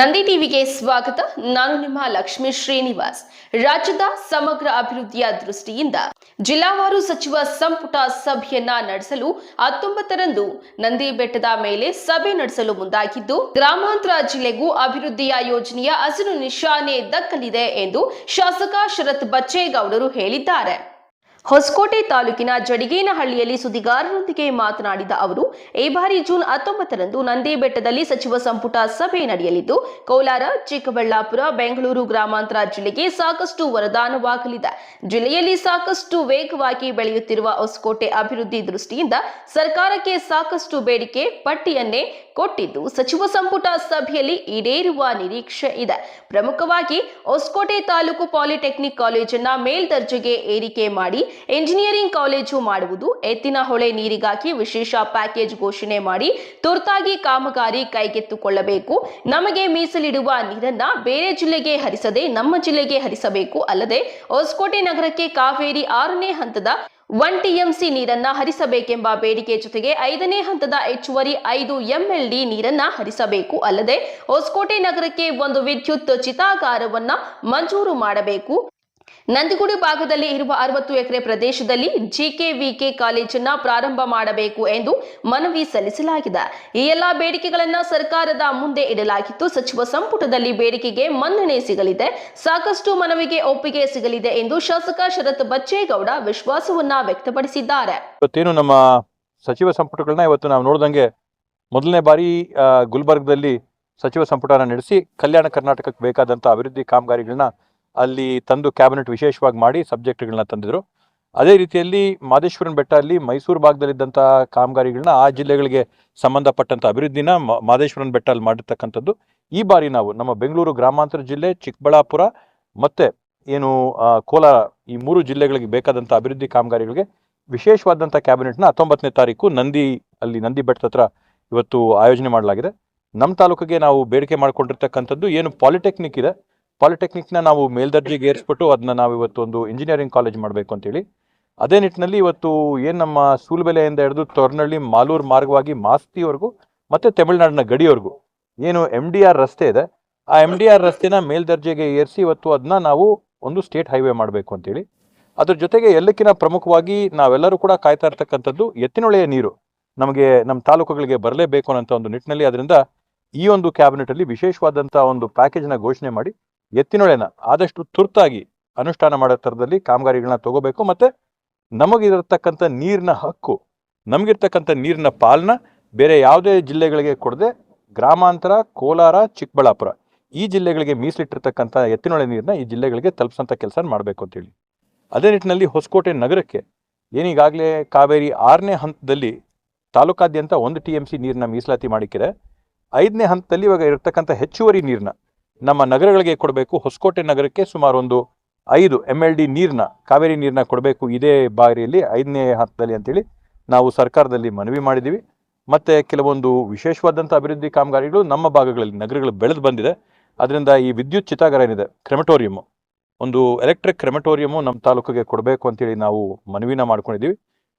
ನಂದಿ ಟಿವಿಗೆ ಸ್ವಾಗತ. ನಾನು ನಿಮ್ಮ ಲಕ್ಷ್ಮೀ ಶ್ರೀನಿವಾಸ್. ರಾಜ್ಯದ ಸಮಗ್ರ ಅಭಿವೃದ್ಧಿಯ ದೃಷ್ಟಿಯಿಂದ ಜಿಲ್ಲಾವಾರು ಸಚಿವ ಸಂಪುಟ ಸಭೆಯನ್ನ ನಡೆಸಲು ಹತ್ತೊಂಬತ್ತರಂದು ನಂದಿ ಬೆಟ್ಟದ ಮೇಲೆ ಸಭೆ ನಡೆಸಲು ಮುಂದಾಗಿದ್ದು, ಗ್ರಾಮಾಂತರ ಜಿಲ್ಲೆಗೂ ಅಭಿವೃದ್ಧಿಯ ಯೋಜನೆಯ ಹಸಿರು ನಿಶಾನೆ ದಕ್ಕಲಿದೆ ಎಂದು ಶಾಸಕ ಶರತ್ ಬಚ್ಚೇಗೌಡರು ಹೇಳಿದ್ದಾರೆ. ಹೊಸಕೋಟೆ ತಾಲೂಕಿನ ಜಡಿಗೇನಹಳ್ಳಿಯಲ್ಲಿ ಸುದ್ದಿಗಾರರೊಂದಿಗೆ ಮಾತನಾಡಿದ ಅವರು, ಈ ಬಾರಿ ಜೂನ್ ಹತ್ತೊಂಬತ್ತರಂದು ನಂದಿ ಬೆಟ್ಟದಲ್ಲಿ ಸಚಿವ ಸಂಪುಟ ಸಭೆ ನಡೆಯಲಿದ್ದು, ಕೋಲಾರ, ಚಿಕ್ಕಬಳ್ಳಾಪುರ, ಬೆಂಗಳೂರು ಗ್ರಾಮಾಂತರ ಜಿಲ್ಲೆಗೆ ಸಾಕಷ್ಟು ವರದಾನವಾಗಲಿದೆ. ಜಿಲ್ಲೆಯಲ್ಲಿ ಸಾಕಷ್ಟು ವೇಗವಾಗಿ ಬೆಳೆಯುತ್ತಿರುವ ಹೊಸಕೋಟೆ ಅಭಿವೃದ್ಧಿ ದೃಷ್ಟಿಯಿಂದ ಸರ್ಕಾರಕ್ಕೆ ಸಾಕಷ್ಟು ಬೇಡಿಕೆ, ಪಟ್ಟಿಯನ್ನೇ ಕೊಟ್ಟಿದ್ದು ಸಚಿವ ಸಂಪುಟ ಸಭೆಯಲ್ಲಿ ಈಡೇರುವ ನಿರೀಕ್ಷೆ ಇದೆ. ಪ್ರಮುಖವಾಗಿ ಹೊಸಕೋಟೆ ತಾಲೂಕು ಪಾಲಿಟೆಕ್ನಿಕ್ ಕಾಲೇಜನ್ನ ಮೇಲ್ದರ್ಜೆಗೆ ಏರಿಕೆ ಮಾಡಿ ಎಂಜಿನಿಯರಿಂಗ್ ಕಾಲೇಜು ಮಾಡುವುದು, ಎತ್ತಿನ ಹೊಳೆ ನೀರಿಗಾಗಿ ವಿಶೇಷ ಪ್ಯಾಕೇಜ್ ಘೋಷಣೆ ಮಾಡಿ ತುರ್ತಾಗಿ ಕಾಮಗಾರಿ ಕೈಗೆತ್ತಿಕೊಳ್ಳಬೇಕು. ನಮಗೆ ಮೀಸಲಿಡುವ ನೀರನ್ನ ಬೇರೆ ಜಿಲ್ಲೆಗೆ ಹರಿಸದೆ ನಮ್ಮ ಜಿಲ್ಲೆಗೆ ಹರಿಸಬೇಕು. ಅಲ್ಲದೆ ಹೊಸಕೋಟೆ ನಗರಕ್ಕೆ ಕಾವೇರಿ ಆರನೇ ಹಂತದ ಒನ್ ಟಿಎಂಸಿ ನೀರನ್ನ ಹರಿಸಬೇಕೆಂಬ ಬೇಡಿಕೆ ಜೊತೆಗೆ ಐದನೇ ಹಂತದ ಹೆಚ್ಚುವರಿ ಐದು ಎಂಎಲ್ಡಿ ನೀರನ್ನ ಹರಿಸಬೇಕು. ಅಲ್ಲದೆ ಹೊಸಕೋಟೆ ನಗರಕ್ಕೆ ಒಂದು ವಿದ್ಯುತ್ ಚಿತಾಗಾರವನ್ನ ಮಂಜೂರು ಮಾಡಬೇಕು. ನಂದಿಗುಡಿ ಭಾಗದಲ್ಲಿ ಇರುವ ಅರವತ್ತು ಎಕರೆ ಪ್ರದೇಶದಲ್ಲಿ ಜಿಕೆವಿಕೆ ಕಾಲೇಜನ್ನ ಪ್ರಾರಂಭ ಮಾಡಬೇಕು ಎಂದು ಮನವಿ ಸಲ್ಲಿಸಲಾಗಿದೆ. ಈ ಎಲ್ಲಾ ಬೇಡಿಕೆಗಳನ್ನ ಸರ್ಕಾರದ ಮುಂದೆ ಇಡಲಾಗಿತ್ತು. ಸಚಿವ ಸಂಪುಟದಲ್ಲಿ ಬೇಡಿಕೆಗೆ ಮನ್ನಣೆ ಸಿಗಲಿದೆ. ಸಾಕಷ್ಟು ಮನವಿಗೆ ಒಪ್ಪಿಗೆ ಸಿಗಲಿದೆ ಎಂದು ಶಾಸಕ ಶರತ್ ಬಚ್ಚೇಗೌಡ ವಿಶ್ವಾಸವನ್ನ ವ್ಯಕ್ತಪಡಿಸಿದ್ದಾರೆ. ಇವತ್ತೇನು ನಮ್ಮ ಸಚಿವ ಸಂಪುಟಗಳನ್ನ ಇವತ್ತು ನಾವು ನೋಡಿದಂಗೆ ಮೊದಲನೇ ಬಾರಿ ಗುಲ್ಬರ್ಗದಲ್ಲಿ ಸಚಿವ ಸಂಪುಟನ ನಡೆಸಿ ಕಲ್ಯಾಣ ಕರ್ನಾಟಕಕ್ಕೆ ಬೇಕಾದಂತಹ ಅಭಿವೃದ್ಧಿ ಕಾಮಗಾರಿಗಳನ್ನ ಅಲ್ಲಿ ತಂದು ಕ್ಯಾಬಿನೆಟ್ ವಿಶೇಷವಾಗಿ ಮಾಡಿ ಸಬ್ಜೆಕ್ಟ್ಗಳನ್ನ ತಂದಿದ್ರು. ಅದೇ ರೀತಿಯಲ್ಲಿ ಮಾದೇಶ್ವರನ ಬೆಟ್ಟ ಅಲ್ಲಿ ಮೈಸೂರು ಭಾಗದಲ್ಲಿದ್ದಂಥ ಕಾಮಗಾರಿಗಳನ್ನ ಆ ಜಿಲ್ಲೆಗಳಿಗೆ ಸಂಬಂಧಪಟ್ಟಂಥ ಅಭಿವೃದ್ಧಿನ ಮಾದೇಶ್ವರನ ಬೆಟ್ಟ ಅಲ್ಲಿ ಮಾಡಿರ್ತಕ್ಕಂಥದ್ದು. ಈ ಬಾರಿ ನಾವು ನಮ್ಮ ಬೆಂಗಳೂರು ಗ್ರಾಮಾಂತರ ಜಿಲ್ಲೆ, ಚಿಕ್ಕಬಳ್ಳಾಪುರ ಮತ್ತೆ ಏನು ಕೋಲಾರ ಈ ಮೂರು ಜಿಲ್ಲೆಗಳಿಗೆ ಬೇಕಾದಂಥ ಅಭಿವೃದ್ಧಿ ಕಾಮಗಾರಿಗಳಿಗೆ ವಿಶೇಷವಾದಂಥ ಕ್ಯಾಬಿನೆಟ್ನ ಹತ್ತೊಂಬತ್ತನೇ ತಾರೀಕು ನಂದಿ ಅಲ್ಲಿ ನಂದಿ ಬೆಟ್ಟದ ಹತ್ರ ಇವತ್ತು ಆಯೋಜನೆ ಮಾಡಲಾಗಿದೆ. ನಮ್ಮ ತಾಲೂಕಿಗೆ ನಾವು ಬೇಡಿಕೆ ಮಾಡಿಕೊಂಡಿರ್ತಕ್ಕಂಥದ್ದು ಏನು ಪಾಲಿಟೆಕ್ನಿಕ್ ಇದೆ. ಪಾಲಿಟೆಕ್ನಿಕ್ನ ನಾವು ಮೇಲ್ದರ್ಜೆಗೆ ಏರಿಸ್ಬಿಟ್ಟು ಅದನ್ನ ನಾವು ಇವತ್ತು ಒಂದು ಇಂಜಿನಿಯರಿಂಗ್ ಕಾಲೇಜ್ ಮಾಡಬೇಕು ಅಂತೇಳಿ. ಅದೇ ನಿಟ್ಟಿನಲ್ಲಿ ಇವತ್ತು ಏನು ನಮ್ಮ ಸೂಲ್ಬೆಲೆಯಿಂದ ಹಿಡಿದು ತೊರ್ನಳ್ಳಿ, ಮಾಲೂರು ಮಾರ್ಗವಾಗಿ ಮಾಸ್ತಿವರೆಗೂ ಮತ್ತೆ ತಮಿಳುನಾಡಿನ ಗಡಿಯವರೆಗೂ ಏನು ಎಂ ಡಿ ಆರ್ ರಸ್ತೆ ಇದೆ. ಆ ಎಂ ಡಿ ಆರ್ ರಸ್ತೆನ ಮೇಲ್ದರ್ಜೆಗೆ ಏರಿಸಿ ಇವತ್ತು ಅದನ್ನ ನಾವು ಒಂದು ಸ್ಟೇಟ್ ಹೈವೇ ಮಾಡಬೇಕು ಅಂತೇಳಿ. ಅದ್ರ ಜೊತೆಗೆ ಎಲ್ಲಕ್ಕಿಂತ ಪ್ರಮುಖವಾಗಿ ನಾವೆಲ್ಲರೂ ಕೂಡ ಕಾಯ್ತಾ ಇರ್ತಕ್ಕಂಥದ್ದು ಎತ್ತಿನೊಳೆಯ ನೀರು. ನಮಗೆ ನಮ್ಮ ತಾಲೂಕುಗಳಿಗೆ ಬರಲೇಬೇಕು ಅನ್ನೋ ಒಂದು ನಿಟ್ಟಿನಲ್ಲಿ ಅದರಿಂದ ಈ ಒಂದು ಕ್ಯಾಬಿನೆಟ್ ಅಲ್ಲಿ ವಿಶೇಷವಾದಂತಹ ಒಂದು ಪ್ಯಾಕೇಜ್ನ ಘೋಷಣೆ ಮಾಡಿ ಎತ್ತಿನೊಳೆನ ಆದಷ್ಟು ತುರ್ತಾಗಿ ಅನುಷ್ಠಾನ ಮಾಡೋ ಥರದಲ್ಲಿ ಕಾಮಗಾರಿಗಳನ್ನ ತಗೋಬೇಕು ಮತ್ತು ನಮಗಿರತಕ್ಕಂಥ ನೀರಿನ ಹಕ್ಕು, ನಮಗಿರ್ತಕ್ಕಂಥ ನೀರಿನ ಪಾಲನ ಬೇರೆ ಯಾವುದೇ ಜಿಲ್ಲೆಗಳಿಗೆ ಕೊಡದೆ ಗ್ರಾಮಾಂತರ, ಕೋಲಾರ, ಚಿಕ್ಕಬಳ್ಳಾಪುರ ಈ ಜಿಲ್ಲೆಗಳಿಗೆ ಮೀಸಲಿಟ್ಟಿರ್ತಕ್ಕಂಥ ಎತ್ತಿನೊಳೆ ನೀರನ್ನ ಈ ಜಿಲ್ಲೆಗಳಿಗೆ ತಲುಪಿಸೋಂಥ ಕೆಲಸ ಮಾಡಬೇಕು ಅಂತೇಳಿ ಅದೇ ನಿಟ್ಟಿನಲ್ಲಿ ಹೊಸಕೋಟೆ ನಗರಕ್ಕೆ ಏನೀಗಾಗಲೇ ಕಾವೇರಿ ಆರನೇ ಹಂತದಲ್ಲಿ ತಾಲೂಕಾದ್ಯಂತ ಒಂದು ಟಿ ಎಂ ಸಿ ನೀರನ್ನ ಮೀಸಲಾತಿ ಮಾಡಿಕ್ಕಿದೆ. ಐದನೇ ಹಂತದಲ್ಲಿ ಇವಾಗ ಇರತಕ್ಕಂಥ ಹೆಚ್ಚುವರಿ ನೀರನ್ನ ನಮ್ಮ ನಗರಗಳಿಗೆ ಕೊಡಬೇಕು. ಹೊಸಕೋಟೆ ನಗರಕ್ಕೆ ಸುಮಾರು ಒಂದು ಐದು ಎಂ ಎಲ್ ಡಿ ನೀರನ್ನ ಕಾವೇರಿ ನೀರನ್ನ ಕೊಡಬೇಕು. ಇದೇ ಬಾರಿಯಲ್ಲಿ, ಐದನೇ ಹಂತದಲ್ಲಿ ಅಂತೇಳಿ ನಾವು ಸರ್ಕಾರದಲ್ಲಿ ಮನವಿ ಮಾಡಿದ್ದೀವಿ. ಮತ್ತು ಕೆಲವೊಂದು ವಿಶೇಷವಾದಂಥ ಅಭಿವೃದ್ಧಿ ಕಾಮಗಾರಿಗಳು ನಮ್ಮ ಭಾಗಗಳಲ್ಲಿ ನಗರಗಳು ಬೆಳೆದು ಬಂದಿದೆ. ಅದರಿಂದ ಈ ವಿದ್ಯುತ್ ಚಿತಾಗಾರ ಏನಿದೆ ಕ್ರೆಮಟೋರಿಯಮ್ಮು ಒಂದು ಎಲೆಕ್ಟ್ರಿಕ್ ಕ್ರೆಮಟೋರಿಯಮು ನಮ್ಮ ತಾಲೂಕಿಗೆ ಕೊಡಬೇಕು ಅಂತೇಳಿ ನಾವು ಮನವಿನ ಮಾಡ್ಕೊಂಡಿದ್ದೀವಿ.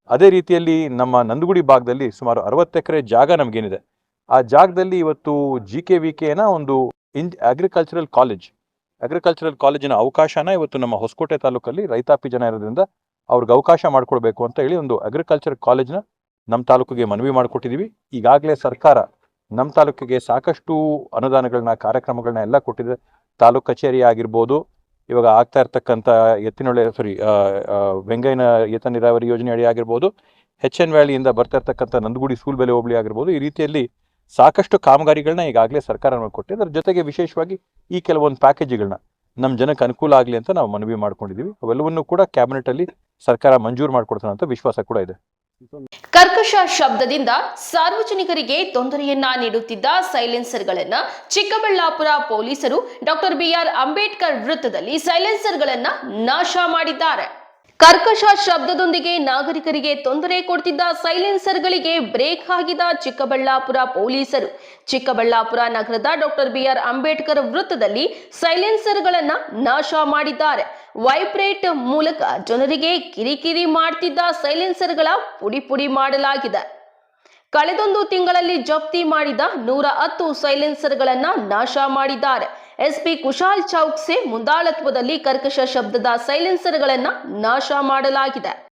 ಅದೇ ರೀತಿಯಲ್ಲಿ ನಮ್ಮ ನಂದಗುಡಿ ಭಾಗದಲ್ಲಿ ಸುಮಾರು ಅರವತ್ತು ಎಕರೆ ಜಾಗ ನಮಗೇನಿದೆ. ಆ ಜಾಗದಲ್ಲಿ ಇವತ್ತು ಜಿ ಕೆ ವಿ ಕೆನ ಒಂದು ಇಂಜ್ ಅಗ್ರಿಕಲ್ಚರಲ್ ಕಾಲೇಜ್ ಅಗ್ರಿಕಲ್ಚರಲ್ ಕಾಲೇಜಿನ ಅವಕಾಶನ ಇವತ್ತು ನಮ್ಮ ಹೊಸಕೋಟೆ ತಾಲೂಕಲ್ಲಿ ರೈತಾಪಿ ಜನ ಇರೋದ್ರಿಂದ ಅವ್ರಿಗೆ ಅವಕಾಶ ಮಾಡಿಕೊಡ್ಬೇಕು ಅಂತ ಹೇಳಿ ಒಂದು ಅಗ್ರಿಕಲ್ಚರ್ ಕಾಲೇಜ್ನ ನಮ್ಮ ತಾಲೂಕಿಗೆ ಮನವಿ ಮಾಡಿಕೊಟ್ಟಿದ್ದೀವಿ ಈಗಾಗಲೇ ಸರ್ಕಾರ ನಮ್ಮ ತಾಲೂಕಿಗೆ ಸಾಕಷ್ಟು ಅನುದಾನಗಳನ್ನ ಕಾರ್ಯಕ್ರಮಗಳನ್ನ ಎಲ್ಲ ಕೊಟ್ಟಿದೆ. ತಾಲೂಕು ಕಚೇರಿ ಆಗಿರ್ಬೋದು, ಇವಾಗ ಆಗ್ತಾ ಇರ್ತಕ್ಕಂಥ ಎತ್ತಿನೊಳೆ ಸಾರಿ ವೆಂಗಯ್ಯನ ಏತ ನೀರಾವರಿ ಯೋಜನೆ ಅಡಿ ಆಗಿರ್ಬೋದು ಹೆಚ್ ಎನ್ ವ್ಯಾಲಿಯಿಂದ ಬರ್ತಾ ಇರ್ತಕ್ಕಂಥ ನಂದಗುಡಿ, ಸೂಲ್ಬೆಲೆ ಹೋಬಳಿ ಆಗಿರ್ಬೋದು, ಈ ರೀತಿಯಲ್ಲಿ ಸಾಕಷ್ಟು ಕಾಮಗಾರಿಗಳನ್ನ ಈಗಾಗಲೇ ಸರ್ಕಾರ ನಮಗೆ ಕೊಟ್ಟಿದೆ. ಅದ್ರ ಜೊತೆಗೆ ವಿಶೇಷವಾಗಿ ಈ ಕೆಲವೊಂದು ಪ್ಯಾಕೇಜ್ಗಳನ್ನ ನಮ್ಮ ಜನಕ್ಕೆ ಅನುಕೂಲ ಆಗಲಿ ಅಂತ ನಾವು ಮನವಿ ಮಾಡ್ಕೊಂಡಿದ್ದೀವಿ ಅವೆಲ್ಲವನ್ನೂ ಕೂಡ ಕ್ಯಾಬಿನೆಟಲ್ಲಿ ಸರ್ಕಾರ ಮಂಜೂರು ಮಾಡಿಕೊಡ್ತಾನೆ ಅಂತ ವಿಶ್ವಾಸ ಕೂಡ ಇದೆ. ಕರ್ಕಶ ಶಬ್ದದಿಂದ ಸಾರ್ವಜನಿಕರಿಗೆ ತೊಂದರೆಯನ್ನ ನೀಡುತ್ತಿದ್ದ ಸೈಲೆನ್ಸರ್ಗಳನ್ನ ಚಿಕ್ಕಬಳ್ಳಾಪುರ ಪೊಲೀಸರು ಡಾಕ್ಟರ್ ಬಿಆರ್ ಅಂಬೇಡ್ಕರ್ ವೃತ್ತದಲ್ಲಿ ಸೈಲೆನ್ಸರ್ಗಳನ್ನ ನಾಶ ಮಾಡಿದ್ದಾರೆ. ಕರ್ಕಶ ಶಬ್ದದೊಂದಿಗೆ ನಾಗರಿಕರಿಗೆ ತೊಂದರೆ ಕೊಡ್ತಿದ್ದ ಸೈಲೆನ್ಸರ್ಗಳಿಗೆ ಬ್ರೇಕ್ ಹಾಕಿದ ಚಿಕ್ಕಬಳ್ಳಾಪುರ ಪೊಲೀಸರು. ಚಿಕ್ಕಬಳ್ಳಾಪುರ ನಗರದ ಡಾಕ್ಟರ್ ಬಿಆರ್ ಅಂಬೇಡ್ಕರ್ ವೃತ್ತದಲ್ಲಿ ಸೈಲೆನ್ಸರ್ಗಳನ್ನ ನಾಶ ಮಾಡಿದ್ದಾರೆ. ವೈಬ್ರೇಟ್ ಮೂಲಕ ಜನರಿಗೆ ಕಿರಿಕಿರಿ ಮಾಡ್ತಿದ್ದ ಸೈಲೆನ್ಸರ್ಗಳ ಪುಡಿ ಪುಡಿ ಮಾಡಲಾಗಿದೆ. ಕಳೆದೊಂದು ತಿಂಗಳಲ್ಲಿ ಜಪ್ತಿ ಮಾಡಿದ ನೂರ ಹತ್ತು ಸೈಲೆನ್ಸರ್ಗಳನ್ನ ನಾಶ ಮಾಡಿದ್ದಾರೆ. ಎಸ್ಪಿ ಕುಶಾಲ್ ಚೌಕ್ಸೆ ಮುಂದಾಳತ್ವದಲ್ಲಿ ಕರ್ಕಶ ಶಬ್ದದ ಸೈಲೆನ್ಸರ್ಗಳನ್ನು ನಾಶ ಮಾಡಲಾಗಿದೆ.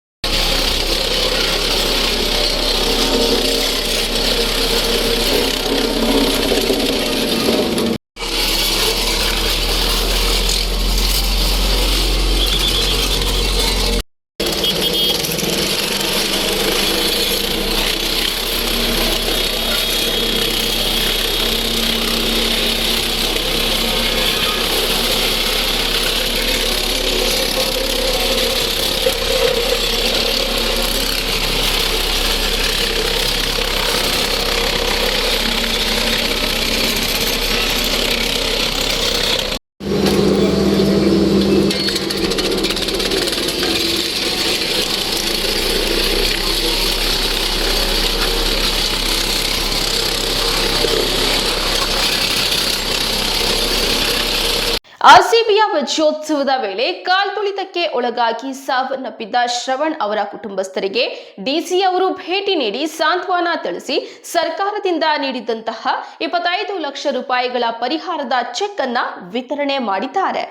ಆರ್ಸಿಬಿಯ ವಜ್ರೋತ್ಸವದ ವೇಳೆ ಕಾಲ್ತುಳಿತಕ್ಕೆ ಒಳಗಾಗಿ ಸಾವನ್ನಪ್ಪಿದ್ದ ಶ್ರವಣ್ ಅವರ ಕುಟುಂಬಸ್ಥರಿಗೆ ಡಿಸಿ ಅವರು ಭೇಟಿ ನೀಡಿ ಸಾಂತ್ವನ ತಿಳಿಸಿ ಸರ್ಕಾರದಿಂದ ನೀಡಿದಂತಹ ಇಪ್ಪತ್ತೈದು ಲಕ್ಷ ರೂಪಾಯಿಗಳ ಪರಿಹಾರದ ಚೆಕ್ ಅನ್ನ ವಿತರಣೆ ಮಾಡಿದ್ದಾರೆ.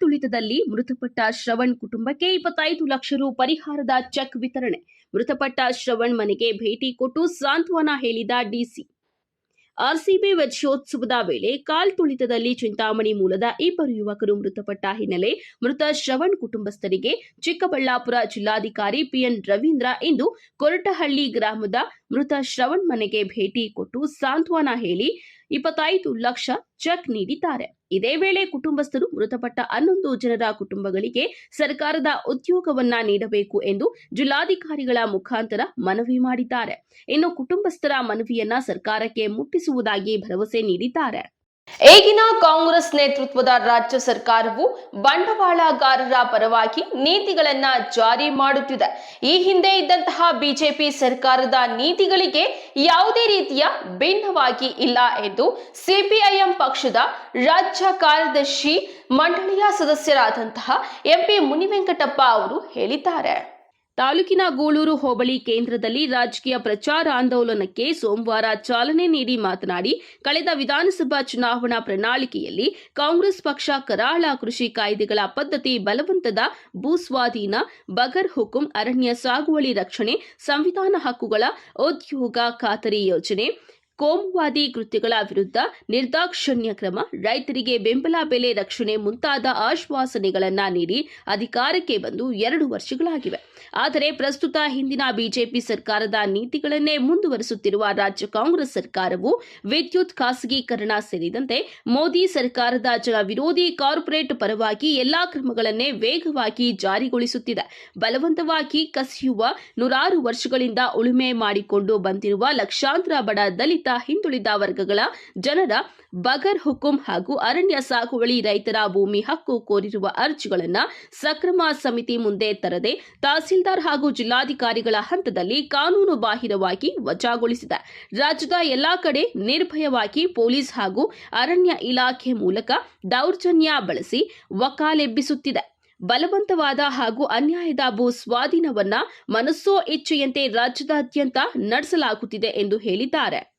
ತುಳಿತದಲ್ಲಿ ಮೃತಪಟ್ಟ ಶ್ರವಣ್ ಕುಟುಂಬಕ್ಕೆ ಇಪ್ಪತ್ತೈದು ಲಕ್ಷ ರು ಪರಿಹಾರದ ಚೆಕ್ ವಿತರಣೆ. ಮೃತಪಟ್ಟ ಶ್ರವಣ್ ಮನೆಗೆ ಭೇಟಿ ಕೊಟ್ಟು ಸಾಂತ್ವನ ಹೇಳಿದ ಡಿಸಿ. ಆರ್ಸಿಬಿ ವಜ್ರೋತ್ಸವದ ವೇಳೆ ಕಾಲ್ ತುಳಿತದಲ್ಲಿ ಚಿಂತಾಮಣಿ ಮೂಲದ ಇಬ್ಬರು ಯುವಕರು ಮೃತಪಟ್ಟ ಹಿನ್ನೆಲೆ ಮೃತ ಶ್ರವಣ್ ಕುಟುಂಬಸ್ಥರಿಗೆ ಚಿಕ್ಕಬಳ್ಳಾಪುರ ಜಿಲ್ಲಾಧಿಕಾರಿ ಪಿಎನ್ ರವೀಂದ್ರ ಇಂದು ಕೊರಟಹಳ್ಳಿ ಗ್ರಾಮದ ಮೃತ ಶ್ರವಣ್ ಮನೆಗೆ ಭೇಟಿ ಕೊಟ್ಟು ಸಾಂತ್ವನ ಹೇಳಿ ಇಪ್ಪತ್ತೈದು ಲಕ್ಷ ಚೆಕ್ ನೀಡಿದ್ದಾರೆ. ಇದೇ ವೇಳೆ ಕುಟುಂಬಸ್ಥರು ಮೃತಪಟ್ಟ ಹನ್ನೊಂದು ಜನರ ಕುಟುಂಬಗಳಿಗೆ ಸರ್ಕಾರದ ಉದ್ಯೋಗವನ್ನ ನೀಡಬೇಕು ಎಂದು ಜಿಲ್ಲಾಧಿಕಾರಿಗಳ ಮುಖಾಂತರ ಮನವಿ ಮಾಡಿದ್ದಾರೆ. ಇನ್ನು ಕುಟುಂಬಸ್ಥರ ಮನವಿಯನ್ನ ಸರ್ಕಾರಕ್ಕೆ ಮುಟ್ಟಿಸುವುದಾಗಿ ಭರವಸೆ ನೀಡಿದ್ದಾರೆ. ಈಗಿನ ಕಾಂಗ್ರೆಸ್ ನೇತೃತ್ವದ ರಾಜ್ಯ ಸರ್ಕಾರವು ಬಂಡವಾಳಗಾರರ ಪರವಾಗಿ ನೀತಿಗಳನ್ನ ಜಾರಿ ಮಾಡುತ್ತಿದೆ. ಈ ಹಿಂದೆ ಇದ್ದಂತಹ ಬಿಜೆಪಿ ಸರ್ಕಾರದ ನೀತಿಗಳಿಗೆ ಯಾವುದೇ ರೀತಿಯ ಭಿನ್ನವಾಗಿ ಇಲ್ಲ ಎಂದು ಸಿಪಿಐಎಂ ಪಕ್ಷದ ರಾಜ್ಯ ಕಾರ್ಯದರ್ಶಿ, ಮಂಡಳಿಯ ಸದಸ್ಯರಾದಂತಹ ಎಂಪಿ ಮುನಿವೆಂಕಟಪ್ಪ ಅವರು ಹೇಳಿದ್ದಾರೆ. ತಾಲೂಕಿನ ಗೂಳೂರು ಹೋಬಳಿ ಕೇಂದ್ರದಲ್ಲಿ ರಾಜಕೀಯ ಪ್ರಚಾರ ಆಂದೋಲನಕ್ಕೆ ಸೋಮವಾರ ಚಾಲನೆ ನೀಡಿ ಮಾತನಾಡಿ, ಕಳೆದ ವಿಧಾನಸಭಾ ಚುನಾವಣಾ ಪ್ರಣಾಳಿಕೆಯಲ್ಲಿ ಕಾಂಗ್ರೆಸ್ ಪಕ್ಷ ಕರಾಳ ಕೃಷಿ ಕಾಯ್ದೆಗಳ ಪದ್ಧತಿ ಬಲವಂತದ, ಭೂಸ್ವಾಧೀನ, ಬಗರ್ ಹುಕುಂ, ಅರಣ್ಯ ಸಾಗುವಳಿ ರಕ್ಷಣೆ, ಸಂವಿಧಾನ ಹಕ್ಕುಗಳ ಉದ್ಯೋಗ ಖಾತರಿ ಯೋಜನೆ ಕೋಮುವಾದಿ ಕೃತ್ಯಗಳ ವಿರುದ್ಧ ನಿರ್ದಾಕ್ಷಣ್ಯ ಕ್ರಮ, ರೈತರಿಗೆ ಬೆಂಬಲ ಬೆಲೆ ರಕ್ಷಣೆ ಮುಂತಾದ ಆಶ್ವಾಸನೆಗಳನ್ನ ನೀಡಿ ಅಧಿಕಾರಕ್ಕೆ ಬಂದು ಎರಡು ವರ್ಷಗಳಾಗಿವೆ. ಆದರೆ ಪ್ರಸ್ತುತ ಹಿಂದಿನ ಬಿಜೆಪಿ ಸರ್ಕಾರದ ನೀತಿಗಳನ್ನೇ ಮುಂದುವರೆಸುತ್ತಿರುವ ರಾಜ್ಯ ಕಾಂಗ್ರೆಸ್ ಸರ್ಕಾರವು ವಿದ್ಯುತ್ ಖಾಸಗೀಕರಣ ಸೇರಿದಂತೆ ಮೋದಿ ಸರ್ಕಾರದ ಜನ ವಿರೋಧಿ ಕಾರ್ಪೊರೇಟ್ ಪರವಾಗಿ ಎಲ್ಲಾ ಕ್ರಮಗಳನ್ನೇ ವೇಗವಾಗಿ ಜಾರಿಗೊಳಿಸುತ್ತಿದೆ. ಬಲವಂತವಾಗಿ ಕಸಿಯುವ ನೂರಾರು ವರ್ಷಗಳಿಂದ ಉಳುಮೆ ಮಾಡಿಕೊಂಡು ಬಂದಿರುವ ಲಕ್ಷಾಂತರ ಬಡ ದಲಿತ ಹಿಂದುಳಿದ ವರ್ಗಗಳ ಜನರ ಬಗರ್ ಹುಕುಂ ಹಾಗೂ ಅರಣ್ಯ ಸಾಗುವಳಿ ರೈತರ ಭೂಮಿ ಹಕ್ಕು ಕೋರಿರುವ ಅರ್ಜಿಗಳನ್ನು ಸಕ್ರಮ ಸಮಿತಿ ಮುಂದೆ ತರದೆ ತಹಸೀಲ್ದಾರ್ ಹಾಗೂ ಜಿಲ್ಲಾಧಿಕಾರಿಗಳ ಹಂತದಲ್ಲಿ ಕಾನೂನು ಬಾಹಿರವಾಗಿ ವಜಾಗೊಳಿಸಿದೆ. ರಾಜ್ಯದ ಎಲ್ಲಾ ಕಡೆ ನಿರ್ಭಯವಾಗಿ ಪೊಲೀಸ್ ಹಾಗೂ ಅರಣ್ಯ ಇಲಾಖೆ ಮೂಲಕ ದೌರ್ಜನ್ಯ ಬಳಸಿ ವಕಾಲೆಬ್ಬಿಸುತ್ತಿದೆ. ಬಲವಂತವಾದ ಹಾಗೂ ಅನ್ಯಾಯದ ಭೂ ಸ್ವಾಧೀನವನ್ನ ಮನಸ್ಸೋ ಇಚ್ಛೆಯಂತೆ ರಾಜ್ಯದಾದ್ಯಂತ ನಡೆಸಲಾಗುತ್ತಿದೆ ಎಂದು ಹೇಳಿದ್ದಾರೆ.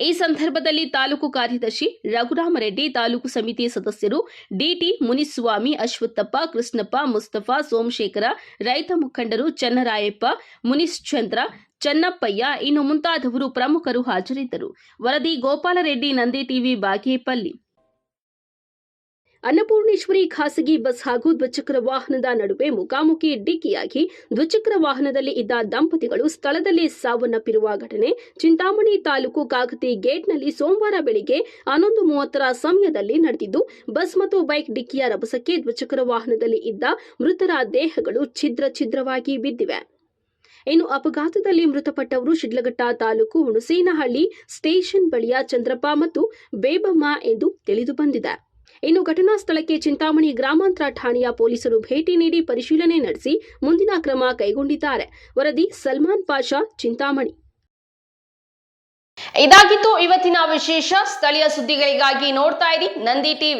ಈ ಸಂದರ್ಭದಲ್ಲಿ ತಾಲೂಕು ಕಾರ್ಯದರ್ಶಿ ರಘುರಾಮರೆಡ್ಡಿ ತಾಲೂಕು ಸಮಿತಿ ಸದಸ್ಯರು ಡಿಟಿ ಮುನಿಸ್ವಾಮಿ, ಅಶ್ವತ್ಥಪ್ಪ, ಕೃಷ್ಣಪ್ಪ, ಮುಸ್ತಫಾ, ಸೋಮಶೇಖರ, ರೈತ ಮುಖಂಡರು ಚನ್ನರಾಯಪ್ಪ, ಮುನಿಶ್ಚಂದ್ರ, ಚನ್ನಪ್ಪಯ್ಯ, ಇನ್ನು ಮುಂತಾದವರು ಪ್ರಮುಖರು ಹಾಜರಿದ್ದರು. ವರದಿ ಗೋಪಾಲರೆಡ್ಡಿ, ನಂದಿ ಟಿವಿ, ಬಾಗೇಪಲ್ಲಿ. ಅನ್ನಪೂರ್ಣೇಶ್ವರಿ ಖಾಸಗಿ ಬಸ್ ಹಾಗೂ ದ್ವಿಚಕ್ರ ವಾಹನದ ನಡುವೆ ಮುಖಾಮುಖಿ ಡಿಕ್ಕಿಯಾಗಿ ದ್ವಿಚಕ್ರ ವಾಹನದಲ್ಲಿ ಇದ್ದ ದಂಪತಿಗಳು ಸ್ಥಳದಲ್ಲೇ ಸಾವನ್ನಪ್ಪಿರುವ ಘಟನೆ ಚಿಂತಾಮಣಿ ತಾಲೂಕು ಕಾಗತಿ ಗೇಟ್ನಲ್ಲಿ ಸೋಮವಾರ ಬೆಳಿಗ್ಗೆ ಹನ್ನೊಂದು ಮೂವತ್ತರ ಸಮಯದಲ್ಲಿ ನಡೆದಿದ್ದು, ಬಸ್ ಮತ್ತು ಬೈಕ್ ಡಿಕ್ಕಿಯ ರಭಸಕ್ಕೆ ದ್ವಿಚಕ್ರ ವಾಹನದಲ್ಲಿ ಇದ್ದ ಮೃತರ ದೇಹಗಳು ಛಿದ್ರ ಛಿದ್ರವಾಗಿ ಬಿದ್ದಿವೆ. ಇನ್ನು ಅಪಘಾತದಲ್ಲಿ ಮೃತಪಟ್ಟವರು ಶಿಡ್ಲಘಟ್ಟ ತಾಲೂಕು ಹುಣಸೇನಹಳ್ಳಿ ಸ್ಟೇಷನ್ ಬಳಿಯ ಚಂದ್ರಪ್ಪ ಮತ್ತು ಬೇಬಮ್ಮ ಎಂದು ತಿಳಿದು ಬಂದಿದೆ. ಇನ್ನು ಘಟನಾ ಸ್ಥಳಕ್ಕೆ ಚಿಂತಾಮಣಿ ಗ್ರಾಮಾಂತರ ಠಾಣೆಯ ಪೊಲೀಸರು ಭೇಟಿ ನೀಡಿ ಪರಿಶೀಲನೆ ನಡೆಸಿ ಮುಂದಿನ ಕ್ರಮ ಕೈಗೊಂಡಿದ್ದಾರೆ. ವರದಿ ಸಲ್ಮಾನ್ ಪಾಷಾ, ಚಿಂತಾಮಣಿ. ಇದಾಗಿತ್ತು ಇವತ್ತಿನ ವಿಶೇಷ. ಸ್ಥಳೀಯ ಸುದ್ದಿಗಳಿಗಾಗಿ ನೋಡ್ತಾ ಇರಿ ನಂದಿ ಟಿವಿ.